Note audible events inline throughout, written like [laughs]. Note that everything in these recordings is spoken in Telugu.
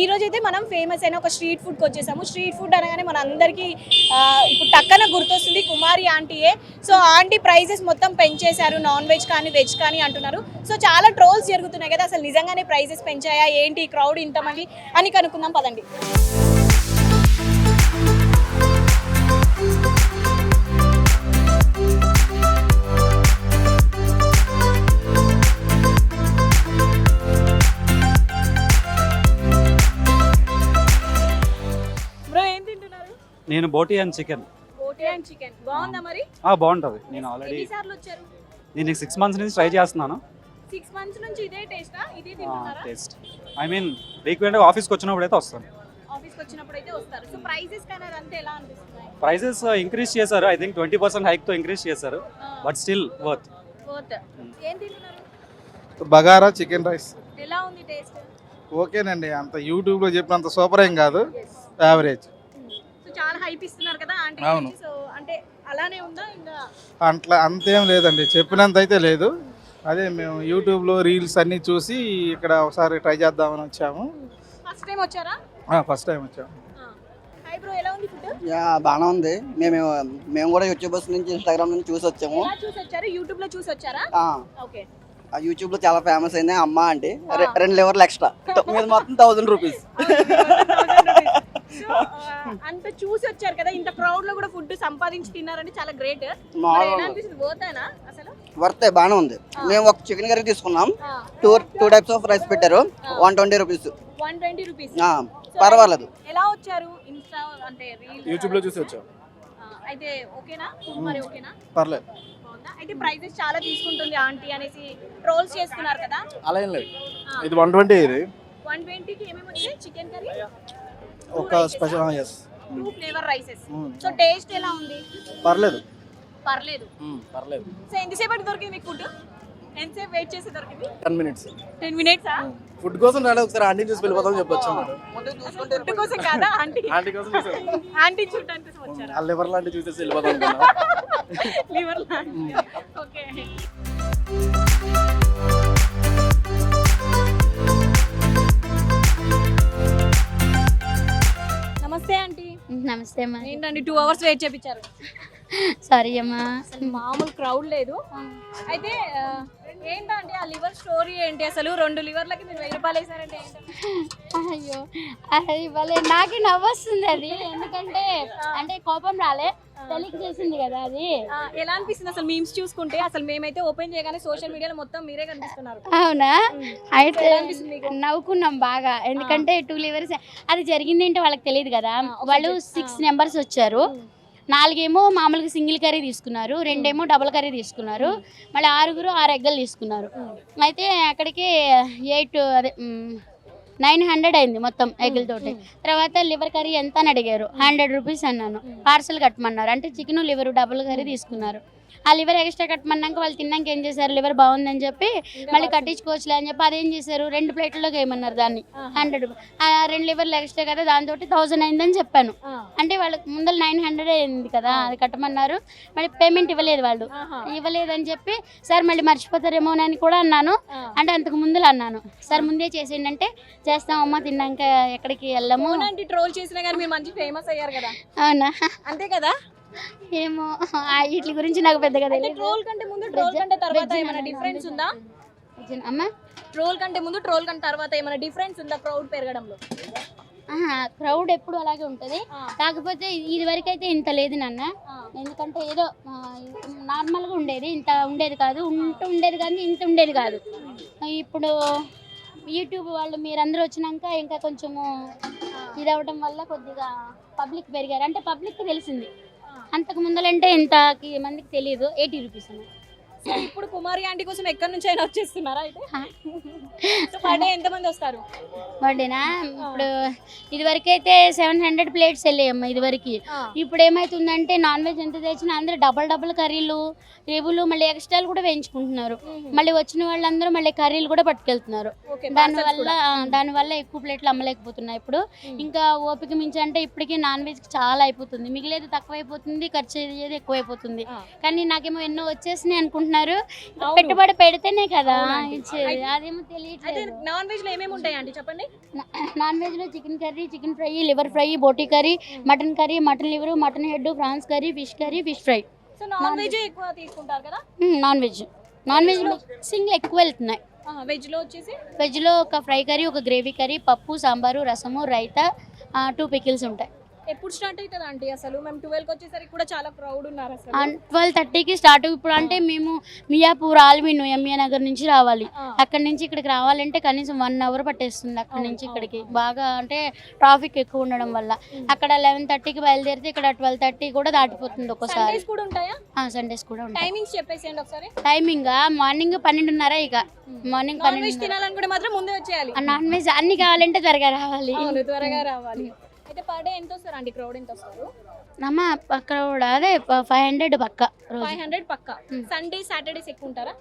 ఈ అయితే మనం ఫేమస్ అయిన ఒక స్ట్రీట్ ఫుడ్కి వచ్చేసాము. స్ట్రీట్ ఫుడ్ అనగానే మన అందరికీ ఇప్పుడు టక్కన గుర్తొస్తుంది కుమారి ఆంటీయే సో ఆంటీ ప్రైజెస్ మొత్తం పెంచేశారు. నాన్ వెజ్ కానీ వెజ్ కానీ అంటున్నారు. సో చాలా ట్రోల్స్ జరుగుతున్నాయి కదా. అసలు నిజంగానే ప్రైజెస్ పెంచాయా? ఏంటి క్రౌడ్ ఇంతమంది అని కనుక్కుందాం పదండి. నేను boti and chicken. Boti and chicken. బాగుందా మరి? బాగుంటుంది. నేను ఆల్రెడీ ఎన్నిసార్లు వచ్చారు? నేను సిక్స్ మంత్స్ నుంచి ట్రై చేస్తున్నాను. సిక్స్ మంత్స్ నుంచి ఇదే టేస్టా ఇదే తింటున్నారా? టేస్ట్ ఐ మీన్ వచ్చినప్పుడు అయితే వస్తాను. ఆఫీస్కి వచ్చినప్పుడు అయితే వస్తారు. సో ప్రైజెస్ కానీ అదంతా ఎలా అనిపిస్తున్నాయి? ప్రైజెస్ ఇంక్రీజ్ చేశారు. ఐ థింక్ ట్వంటీ పర్సెంట్ హైక్తో ఇంక్రీజ్ చేశారు. బట్ స్టిల్ వర్త్ వర్త్ ఏం తింటున్నారు? Bagara chicken rice. ఎలా ఉంది టేస్ట్ ఓకేనండి. అంత యూట్యూబ్లో చెప్పినంత సూపర్ ఏం కాదు. యావరేజ్ హైప్ ఇస్తున్నారు కదా ఆంటీ అవును. సో అంటే అలానే ఉందా? ఇంకా అట్లా అంతేం లేదండి. చెప్పినంత అయితే లేదు. అదే మేము యూట్యూబ్లో రీల్స్ అన్నీ చూసి ఇక్కడ ఒకసారి ట్రై చేద్దామని వచ్చాము. ఫస్ట్ టైం వచ్చారా? ఫస్ట్ టైం వచ్చాము. హై బ్రో ఎలా ఉంది ఫుడ్ యా బాగానే ఉంది. మేము మేము కూడా యూట్యూబర్స్ నుంచి ఇన్స్టాగ్రామ్ నుంచి చూసి వచ్చాము. ఎలా చూసి వచ్చారు? యూట్యూబ్లో చూసి వచ్చారా? ఆ, ఓకే ఆ యూట్యూబ్లో చాలా ఫేమస్ అయింది అమ్మ అంటే రె- రెండు లెవర్లు ఎక్స్ట్రా. మీద మొత్తం థౌసండ్ రూపీస్ అంత చూసి వచ్చారు కదా ఇంత క్రౌడ్లో కూడా ఫుడ్ సంపాదించి తిన్నారంటే చాలా గ్రేట్ పోతానా అసలు? వర్తే బాగానే ఉంది. మేము ఒక చికెన్ కర్రీ తీసుకున్నాం. Two two types of rice పెట్టారు. వన్ ట్వంటీ రూపీస్ 120 రూపీస్ పర్వాలేదు. ఎలా వచ్చారు? ఇన్స్టా అంటే రీల్ యూట్యూబ్లో చూసి వచ్చాం. అయితే ఓకేనా? మరి ఓకేనా? పర్లేదు? అయితే ప్రైజెస్ చాలా తీసుకుంటుంది ఆంటీ అనేసి ట్రోల్స్ చేస్తున్నారు కదా. అలా ఏం లేదు. ఇది వన్ ట్వంటీ ఇది. వన్ ట్వంటీకి ఏమేమి వచ్చాయి చికెన్ కర్రీ ఒక special S two flavour rices so taste ఎలా ఉంది? పర్లేదు. పర్లేదు. పర్లేదు. సో ఎంతసేపటి దొరికింది మీకు ఫుడ్ ఎంతసేపు వెయిట్ చేసి దొరికింది? Ten minutes ten minutes food కోసం రాలే ఒకసారి ఆంటీ చూసి వెళ్ళిపోతాం చెప్పొచ్చు ఫుడ్ కోసం కాదా ఆంటీ ఆంటీ కోసం ఆంటీ చూడడానికి కోసం వచ్చారా ఆ లివర్ లాంటి చూసేసి వెళ్ళిపోతాం లివర్ ఓకే నమస్తే అమ్మా. ఏంటండి టూ అవర్స్ వెయిట్ చేపించారు? సారీ అమ్మా. అసలు మామూలు క్రౌడ్ లేదు. అయితే ఆ, ఏంటంటే ఆ లివర్ స్టోరీ ఏంటి? అసలు రెండు లివర్లకి మీరు వెయ్యి రూపాయలు వేసారంటే అయ్యో అది భలే నాకే నవ్వొస్తుంది అది. ఎందుకంటే అంటే కోపం రాలే. తెలియక చేసింది కదా అది? ఎలా అనిపిస్తుంది అసలు మీమ్స్ చూసుకుంటే? అసలు మేమైతే ఓపెన్ చేయగానే సోషల్ మీడియాలో మొత్తం మీరే కనిపిస్తున్నారు. అవునా? అయితే? నవ్వుకున్నాం బాగా. ఎందుకంటే టూ లివర్స్ అది జరిగింది ఏంటో వాళ్ళకి తెలియదు కదా. వాళ్ళు సిక్స్ నెంబర్స్ వచ్చారు. నాలుగేమో మామూలుగా సింగిల్ కర్రీ తీసుకున్నారు. రెండేమో డబుల్ కర్రీ తీసుకున్నారు. మళ్ళీ ఆరుగురు ఆరు ఎగ్గలు తీసుకున్నారు. అయితే అక్కడికి ఎయిట్ అదే నైన్ హండ్రెడ్ అయింది మొత్తం ఎగ్గులతోటి తర్వాత లివర్ కర్రీ ఎంత అని అడిగారు? హండ్రెడ్ రూపీస్ అన్నాను. పార్సల్ కట్టమన్నారు. అంటే చికెన్ లివర్ డబుల్ కర్రీ తీసుకున్నారు. ఆ లివర్ ఎక్స్ట్రా కట్టమన్నాక వాళ్ళు తిన్నాక ఏం చేశారు? లివర్ బాగుందని చెప్పి మళ్ళీ కట్టించుకోవచ్చులే అని చెప్పి అదేం చేశారు? రెండు ప్లేట్లోకి ఏమన్నారు దాన్ని. హండ్రెడ్ ఆ రెండు లివర్లు ఎక్స్ట్రా కదా దాంతో థౌసండ్ అయిందని చెప్పాను. అంటే వాళ్ళకి ముందర నైన్ హండ్రెడ్ అయింది కదా అది కట్టమన్నారు. మళ్ళీ పేమెంట్ ఇవ్వలేదు వాళ్ళు. ఇవ్వలేదని చెప్పి సార్ మళ్ళీ మర్చిపోతారేమో అని కూడా అన్నాను. అంటే అంతకు ముందులో అన్నాను. సార్ ముందే చేసేయండి అంటే చేస్తామమ్మా తిన్నాక ఎక్కడికి వెళ్ళము. ట్రోల్ చేసినా కానీ మీరు మంచి ఫేమస్ అయ్యారు కదా. అవునా? అంతే కదా? ఏమో. వీటి గురించి నాకు పెద్దగా తెలియదు ట్రోల్ కంటే ముందు ట్రోల్ కంటే తర్వాత ఏమైనా డిఫరెన్స్ ఉందా? అమ్మా? ట్రోల్ కంటే ముందు ట్రోల్ కంటే తర్వాత ఏమైనా డిఫరెన్స్ ఉందా క్రౌడ్ పెరగడంలో? క్రౌడ్ ఎప్పుడు అలాగే ఉంటుంది. కాకపోతే ఇది వరకు అయితే ఇంత లేదు నాన్న. ఎందుకంటే ఏదో నార్మల్గా ఉండేది. ఇంత ఉండేది కాదు. ఉంటూ ఉండేది కానీ ఇంత ఉండేది కాదు. ఇప్పుడు యూట్యూబ్ వాళ్ళు మీరందరూ వచ్చినాక ఇంకా కొంచెము ఇది అవ్వడం వల్ల కొద్దిగా పబ్లిక్ పెరిగారు. అంటే పబ్లిక్ తెలిసింది. అంతకు ముందలంటే ఇంతకి మందికి తెలియదు ఎయిటీ రూపీస్ అన్న ఇప్పుడు కుమారి ఆంటీ కోసం ఎక్కడి నుంచి అయినా వచ్చేస్తున్నారా అయితే? సో పర్ డే ఎంత మంది వస్తారు బర్త్డేనా ఇప్పుడు ఇదివరకు అయితే సెవెన్ హండ్రెడ్ ప్లేట్స్ వెళ్ళాయమ్మ ఇదివరకు. ఇప్పుడు ఏమవుతుందంటే నాన్ వెజ్ ఎంత తెచ్చినా అందరూ డబల్ డబల్ కర్రీలు రేవులు మళ్ళీ ఎక్స్ట్రాలు కూడా వేయించుకుంటున్నారు. మళ్ళీ వచ్చిన వాళ్ళందరూ మళ్ళీ కర్రీలు కూడా పట్టుకెళ్తున్నారు. దానివల్ల దానివల్ల ఎక్కువ ప్లేట్లు అమ్మలేకపోతున్నాయి ఇప్పుడు. ఇంకా ఓపిక మించి అంటే ఇప్పటికీ నాన్ వెజ్ చాలా అయిపోతుంది. మిగిలేదు తక్కువ అయిపోతుంది ఖర్చు అయ్యేది ఎక్కువ అయిపోతుంది. కానీ నాకేమో ఎన్నో వచ్చేసినాయి అనుకుంటున్నాను. అంటున్నారు. పెట్టుబడి పెడితేనే కదా అదేమో తెలియట్లేదు. నాన్ వెజ్లో ఏమేమి ఉంటాయి అండి? చెప్పండి. నాన్ వెజ్లో chicken curry chicken fry liver fry boti curry mutton curry mutton liver mutton head prawns curry fish curry fish fry. Non veg ఎక్కువ తీసుకుంటారు కదా? Non veg. Non veg single ఎక్కువ వెళ్తున్నాయి. వెజ్లో వచ్చేసి? వెజ్లో ఒక ఫ్రై కర్రీ ఒక గ్రేవీ కర్రీ పప్పు సాంబారు రసము రైతా టూ పికిల్స్ ఉంటాయి. ఎప్పుడు స్టార్ట్ అవుతుంది ఆంటీ అసలు? మేము ట్వెల్వ్ వచ్చేసరికి కూడా చాలా క్రౌడ్ ఉన్నారు అసలు. ట్వెల్వ్ థర్టీకి స్టార్ట్ ఇప్పుడు అంటే మేము మియాపూర్ ఆల్మిన్ ఎంఏ నగర్ నుంచి రావాలి. అక్కడ నుంచి ఇక్కడికి రావాలంటే కనీసం వన్ అవర్ పట్టేస్తుంది అక్కడ నుంచి ఇక్కడికి. బాగా అంటే ట్రాఫిక్ ఎక్కువ ఉండడం వల్ల. అక్కడ లెవెన్ థర్టీకి బయలుదేరితే ఇక్కడ ట్వెల్వ్ థర్టీ కూడా దాటిపోతుంది ఒక్కోసారి. సండేస్ కూడా ఉంటాయా? సండేస్ కూడా ఉంటాయి. టైమింగ్స్ చెప్పేసేయండి ఒకసారి. టైమింగ్ మార్నింగ్ పన్నెండున్నర ఇక. మార్నింగ్ పన్నెండు తినాలనుకుంటే మాత్రం ముందే వచ్చేయాలి. నాన్ వెజ్ అన్ని కావాలంటే త్వరగా రావాలి. త్వరగా రావాలి. అయితే పర్ డే ఎంత వస్తారు అండి? క్రౌడ్ ఎంత వస్తారు? అమ్మ అక్కడ కూడా అదే ఫైవ్ హండ్రెడ్ పక్క ఫైవ్ హండ్రెడ్ పక్క. సండే సాటర్డేస్ ఎక్కువ ఉంటారా?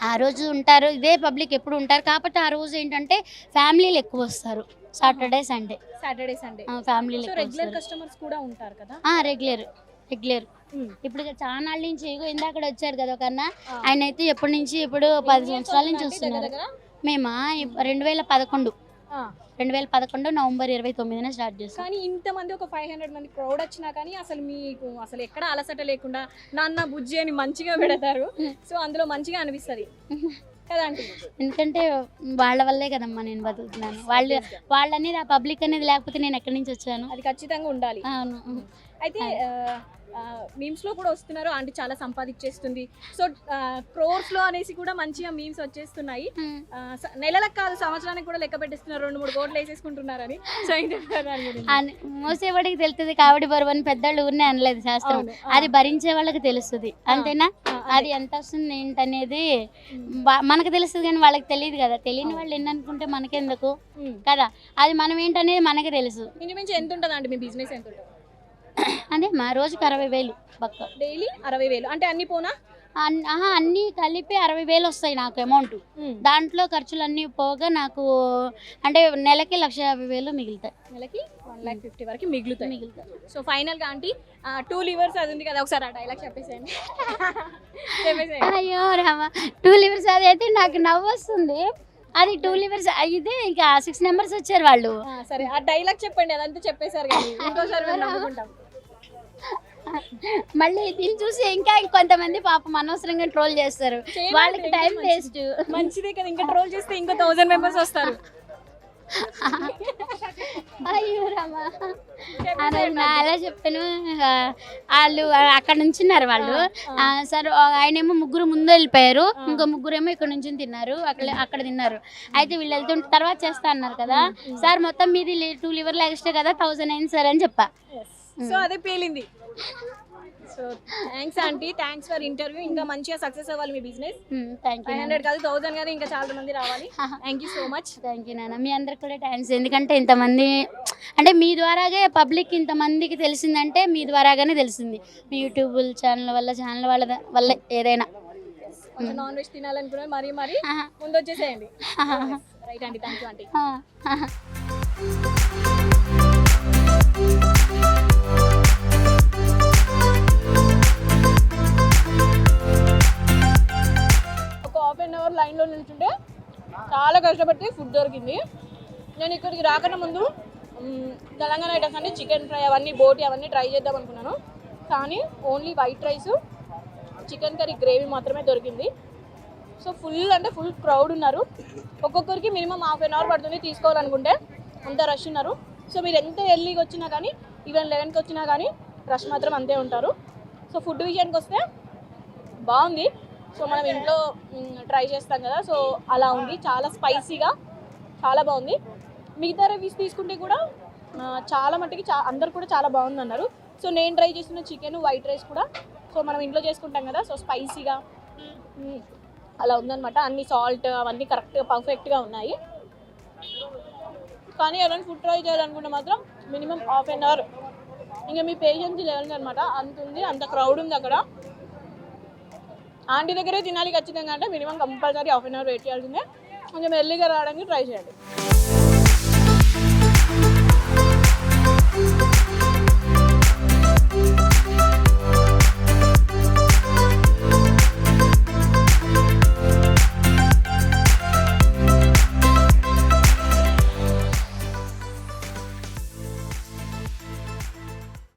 ఆ రోజు ఉంటారు ఇదే పబ్లిక్ ఎప్పుడు ఉంటారు. కాకపోతే ఆ రోజు ఏంటంటే ఫ్యామిలీలు ఎక్కువ వస్తారు. సాటర్డే సండే సాటర్డే సండే ఫ్యామిలీలు రెగ్యులర్ కస్టమర్స్ కూడా ఉంటారు కదా? Regular regular. ఇప్పుడు చాలా నుంచి ఇందాక వచ్చారు కదా ఆ. ఆయన అయితే ఎప్పటి నుంచి ఇప్పుడు పది సంవత్సరాల నుంచి వస్తున్నారు? మేమా రెండు వేల పదకొండు. రెండు వేల పదకొండు నవంబర్ ఇరవై తొమ్మిదిన స్టార్ట్ చేస్తాం కానీ ఇంతమంది ఒక ఫైవ్ హండ్రెడ్ మంది క్రౌడ్ వచ్చినా కానీ అసలు మీకు అసలు ఎక్కడ అలసట లేకుండా నాన్న బుజ్జి అని మంచిగా పెడతారు. సో అందులో మంచిగా అనిపిస్తుంది. కదా ఎందుకంటే వాళ్ళ వల్లే కదమ్మా నేను బతుకుతున్నాను. వాళ్ళు వాళ్ళు అనేది ఆ పబ్లిక్ అనేది లేకపోతే నేను ఎక్కడి నుంచి వచ్చాను? అది ఖచ్చితంగా ఉండాలి. అవును. అయితే మీమ్స్లో కూడా వస్తున్నారు. ఆంటీ చాలా సంపాదించేస్తుంది. సో క్రోర్స్లో అనేసి కూడా మంచిగా మీమ్స్ వచ్చేస్తున్నాయి. స- నెలలకు కాదు సంవత్సరానికి కూడా లెక్క పెట్టేస్తున్నారు. రెండు మూడు కోట్లు వేసేసుకుంటున్నారని. సో మోసేవాడికి తెలుస్తుంది కావడి బరువు అని పెద్దోళ్ళు ఊరినే అనలేదు శాస్త్రం. అది భరించే వాళ్ళకి తెలుస్తుంది. అంతేనా? అదే. ఎంత వస్తుంది ఏంటనేది వా- మనకు తెలుస్తుంది కానీ వాళ్ళకి తెలియదు కదా. తెలియని వాళ్ళు ఎన్ని అనుకుంటే మనకెందుకు? ఉమ్. కదా అది మనం ఏంటనేది మనకే తెలుసు. ఇంచుమించు ఎంత ఉంటుంది అండి మీ బిజినెస్ ఎంత ఉంటుంది? అదే మా రోజుకి అరవై వేలు పక్క. డైలీ అరవై వేలు. అంటే అన్ని పోనా? అన్నీ కలిపి అరవై వేలు వస్తాయి నాకు అమౌంట్. దాంట్లో ఖర్చులన్నీ పోగా నాకు అంటే నెలకి లక్ష యాభై వేలు మిగులుతాయి. నెలకి వన్ ల్యాక్ ఫిఫ్టీ వరకు మిగులుతాయి. మిగులుతాయి. సో ఫైనల్గా ఆంటీ టూ లివర్స్ అది ఉంది కదా ఒకసారి ఆ డైలాగ్ [laughs] చెప్పేసేయండి. అయ్యో రామ టూ లివర్స్ అది అయితే నాకు నవ్వు వస్తుంది. అది టూ లివర్స్ ఇదే ఇంకా సిక్స్ నెంబర్స్ వచ్చారు వాళ్ళు. సరే ఆ డైలాగ్ చెప్పండి అదంతా చెప్పేశారు కానీ ఇంకోసారి [laughs] మళ్ళీ దీన్ని చూసి ఇంకా కొంతమంది పాపం అనవసరంగా ట్రోల్ చేస్తారు. వాళ్ళకి టైం. వేస్ట్ మంచిదే. కదా ఇంకా ట్రోల్ చేస్తే ఇంకో థౌసండ్ మెంబర్స్ వస్తారు. అయ్యో రామా. అలా చెప్పాను. వాళ్ళు అక్కడ నుంచి ఉన్నారు వాళ్ళు సరే ఆయనేమో ముగ్గురు ముందు వెళ్ళిపోయారు. ఇంకో ముగ్గురేమో ఇక్కడ నుంచి తిన్నారు. అక్కడ అక్కడ తిన్నారు. అయితే వీళ్ళు వెళ్తుంటే తర్వాత చేస్తా అన్నారు కదా. సార్ మొత్తం మీది టూ లివర్లు ఎక్స్ట్రా కదా థౌసండ్ అయింది సార్ అని చెప్పా. సో అదే పేలింది. So thanks aunty thanks for interview. ఇంకా మంచిగా సక్సెస్ అవ్వాలి మీ బిజినెస్. యూ ఫైవ్ హండ్రెడ్ కాదు థౌసండ్ కాదు ఇంకా చాలా మంది రావాలి. Thank you so much thank you నాన్న. మీ అందరికి కూడా థ్యాంక్స్ ఎందుకంటే ఇంతమంది అంటే మీ ద్వారాగే పబ్లిక్ ఇంతమందికి తెలిసిందంటే మీ ద్వారాగానే తెలిసింది. మీ యూట్యూబ్ ఛానల్ వల్ల ఛానల్ వాళ్ళ వల్ల ఏదైనా. నాన్ వెజ్ తినాలనుకునే మరీ మరీ. [laughs] ముందు వచ్చేసేయండి right [laughs] aunty. Thank you aunty. [laughs] లైన్లో నిల్చుంటే చాలా కష్టపడి ఫుడ్ దొరికింది. నేను ఇక్కడికి రాకన్నా ముందు తెలంగాణ ఐటమ్స్ అన్ని చికెన్ ఫ్రై అవన్నీ బోటి అవన్నీ ట్రై చేద్దాం అనుకున్నాను. కానీ only white rice chicken curry gravy మాత్రమే దొరికింది. సో ఫుల్ అంటే ఫుల్ క్రౌడ్ ఉన్నారు. ఒక్కొక్కరికి మినిమం హాఫ్ అన్ అవర్ పడుతుంది తీసుకోవాలనుకుంటే. అంత రష్ ఉన్నారు. సో మీరు ఎంత ఎర్లీగా వచ్చినా కానీ ఈవెన్ లెవెన్కి వచ్చినా కానీ రష్ మాత్రం అంతే ఉంటారు. సో ఫుడ్ విషయానికి వస్తే బాగుంది. సో మనం ఇంట్లో ట్రై చేస్తాం కదా. సో అలా ఉంది. చాలా స్పైసీగా చాలా బాగుంది. మిగతా రివ్యూస్ తీసుకుంటే కూడా చాలా మట్టుకి చా అందరు కూడా చాలా బాగుంది అన్నారు. సో నేను ట్రై చేసిన చికెన్ వైట్ రైస్ కూడా. సో మనం ఇంట్లో చేసుకుంటాం కదా. సో స్పైసీగా అలా ఉందన్నమాట. అన్ని సాల్ట్ అవన్నీ కరెక్ట్గా పర్ఫెక్ట్గా ఉన్నాయి. కానీ ఎవరైనా ఫుడ్ ట్రై చేయాలనుకుంటే మాత్రం మినిమం హాఫ్ అన్ అవర్ ఇంకా మీ పేషెన్స్ లెవెల్ అనమాట అంత ఉంది అంత క్రౌడ్ ఉంది అక్కడ. ఆంటీ దగ్గరే తినాలి ఖచ్చితంగా అంటే minimum compulsory half an hour wait చేయాల్సిందే. కొంచెం ఎర్లీగా రావడానికి ట్రై చేయండి.